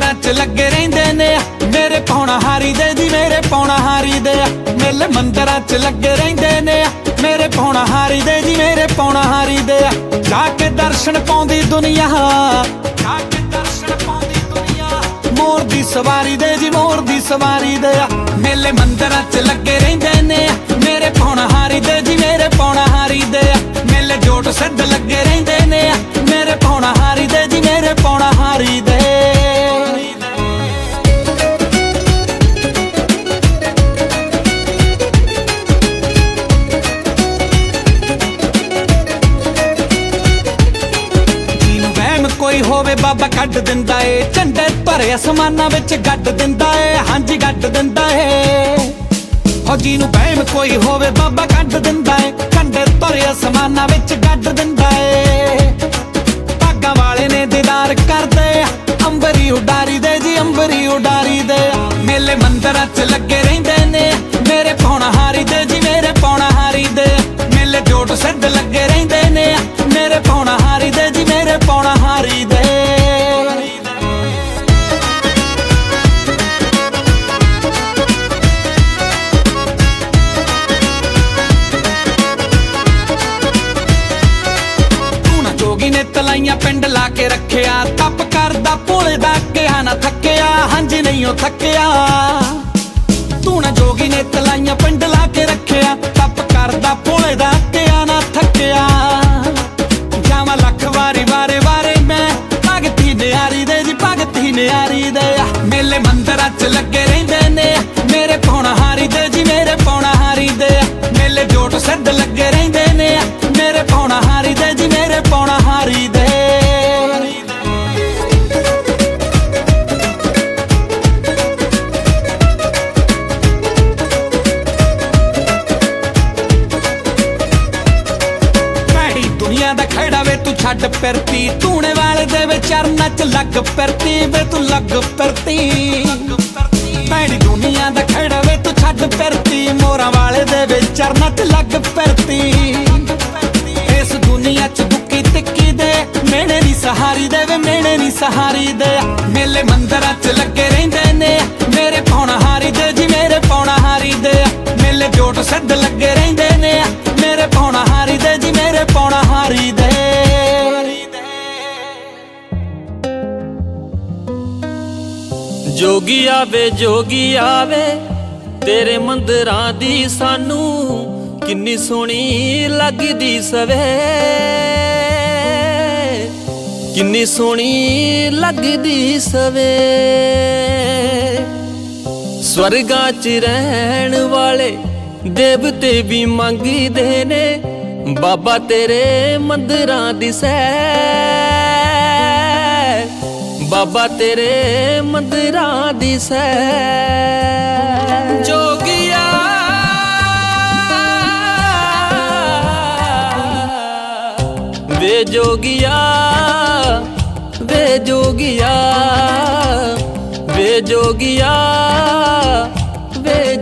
ਚੱਕਰਾਂ 'ਚ ਲੱਗੇ ਰਹਿੰਦੇ ਨੇ ਮੇਰੇ ਪੌਣਾ ਹਾਰੀ ਦੇ ਦੀ ਮੇਰੇ ਪੌਣਾ ਹਾਰੀ ਦੇ ਮੇਲੇ ਮੰਦਰਾਂ 'ਚ ਲੱਗੇ ਰਹਿੰਦੇ ਨੇ ਮੇਰੇ ਪੌਣਾ ਹਾਰੀ ਦੇ ਦੀ ਮੇਰੇ ਪੌਣਾ ਹਾਰੀ ਦੇ ਜਾ ਕੇ ਦਰਸ਼ਨ ਪਾਉਂਦੀ ਦੁਨੀਆ। ਜਾ ਕੇ ਦਰਸ਼ਨ ਪਾਉਂਦੀ ਦੁਨੀਆ। ਮੋਰ ਦੀ ਸਵਾਰੀ ਦੇ ਜੀ, ਮੋਰ ਦੀ ਸਵਾਰੀ ਦੇ ਮੇਲੇ ਮੰਦਰਾਂ 'ਚ ਲੱਗੇ ਰਹਿੰਦੇ ਨੇ ਮੇਰੇ ਪੌਣਾ ਹਾਰੀ ਦੇ ਜੀ, ਮੇਰੇ ਪੌਣਾ ਹਾਰੀ ਦੇ ਮੇਲੇ ਜੋਟ ਸੱਦ ਲੱਗੇ ਰਹਿੰਦੇ ਬਾਬਾ ਕੱਢ ਦਿੰਦਾ ਏ। ਝੰਡੇ ਭਰੇ ਅਸਮਾਨਾਂ ਵਿੱਚ ਗੱਡ ਦਿੰਦਾ ਏ। ਹਾਂਜੀ, ਗੱਡ ਦਿੰਦਾ ਏ। ਹੋ ਨੂੰ ਵਹਿਮ ਕੋਈ ਹੋਵੇ, ਬਾਬਾ ਕੱਢ ਦਿੰਦਾ ਏ। ਝੰਡੇ ਭਰੇ ਅਸਮਾਨਾਂ ਵਿੱਚ ਗੱਡ ਦਿੰਦਾ ਏ। ਭਾਗਾਂ ਵਾਲੇ ਨੇ ਦੀਦਾਰ ਕਰਦੇ। ਅੰਬਰੀ ਉਡਾਰੀ ਦੇ ਜੀ, ਅੰਬਰੀ ਉਡਾਰੀ ਦੇ। ਮੇਲੇ ਮੰਦਰਾਂ 'ਚ ਲੱਗੇ ਰਹਿੰਦੇ। ਜੋਗੀ ਨੇ ਤਲਾਈਆਂ ਪਿੰਡ ਲਾ ਕੇ ਰੱਖਿਆ। ਤਪ ਕਰਦਾ ਭੋਲੇ ਦਾ ਕਿਹਾ ਨਾ ਥੱਕਿਆ। ਹਾਂਜੀ ਨਹੀਂ ਉਹ ਥੱਕਿਆ। ਤੂੰ ਨਾ ਜੋਗੀ ਨੇ ਤਲਾਈਆਂ ਪਿੰਡ ਛੱਡ ਫਿਰਤੀ, ਧੂਣੇ ਵਾਲੇ ਦੇ ਵਿੱਚ ਚਰਨਾਂ ਚ ਲੱਗ ਫਿਰਤੀ, ਵੇ ਤੂੰ ਲੱਗ ਫਿਰਤੀ। ਭੈੜੀ ਦੁਨੀਆ ਦਾ ਖੜਾ, ਵੇ ਤੂੰ ਛੱਡ ਫਿਰਤੀ, ਮੋਰਾਂ ਵਾਲੇ ਦੇ ਵਿੱਚ ਚਰਨਾਂ ਚ ਲੱਗ ਫਿਰਤੀ। ਇਸ ਦੁਨੀਆ ਚ ਦੁੱਕੀ ਤਿੱਕੀ ਦੇ ਮੇਣੇ ਨਹੀਂ ਸਹਾਰੀ ਦੇ, ਵੇ ਮੇਣੇ ਨਹੀਂ ਸਹਾਰੀ ਦੇ। ਮੇਲੇ ਮੰਦਰਾਂ ਚ ਲੱਗੇ ਰਹਿੰਦੇ ਨੇ, ਮੇਰੇ ਪੌਣਾ ਹਾਰੀ ਦੇ, ਜੀ ਮੇਰੇ ਪੌਣਾ ਹਾਰੀ ਦੇ। ਮੇਲੇ ਜੋਟ ਸਿੱਧ ਲੱਗੇ ਰਹਿੰਦੇ ਨੇ, ਮੇਰੇ ਪੌਣਾ ਹਾਰੀ ਦੇ, ਜੀ ਮੇਰੇ ਪੌਣਾ ਹਾਰੀ ਦੇ। ਜੋਗੀ ਆਵੇ ਜੋਗੀ ਆਵੇ, ਤੇਰੇ ਮੰਦਰਾਂ ਦੀ ਸਾਨੂੰ ਕਿੰਨੀ ਸੋਹਣੀ ਲੱਗਦੀ ਸਵੇ। ਕਿੰਨੀ ਸੋਹਣੀ ਲੱਗਦੀ ਸਵੇ। ਸਵਰਗਾਂ 'ਚ ਰਹਿਣ ਵਾਲੇ ਦੇਵਤੇ ਵੀ ਮੰਗਦੇ ਨੇ, ਬਾਬਾ ਤੇਰੇ ਮੰਦਰਾਂ ਦੀ ਸੈ। ਬਾਬਾ ਤੇਰੇ ਮੰਦਰਾਂ ਦੀ ਸੈ ਜੋਗਿਆ। ਵੇ ਜੋਗਿਆ ਵੇ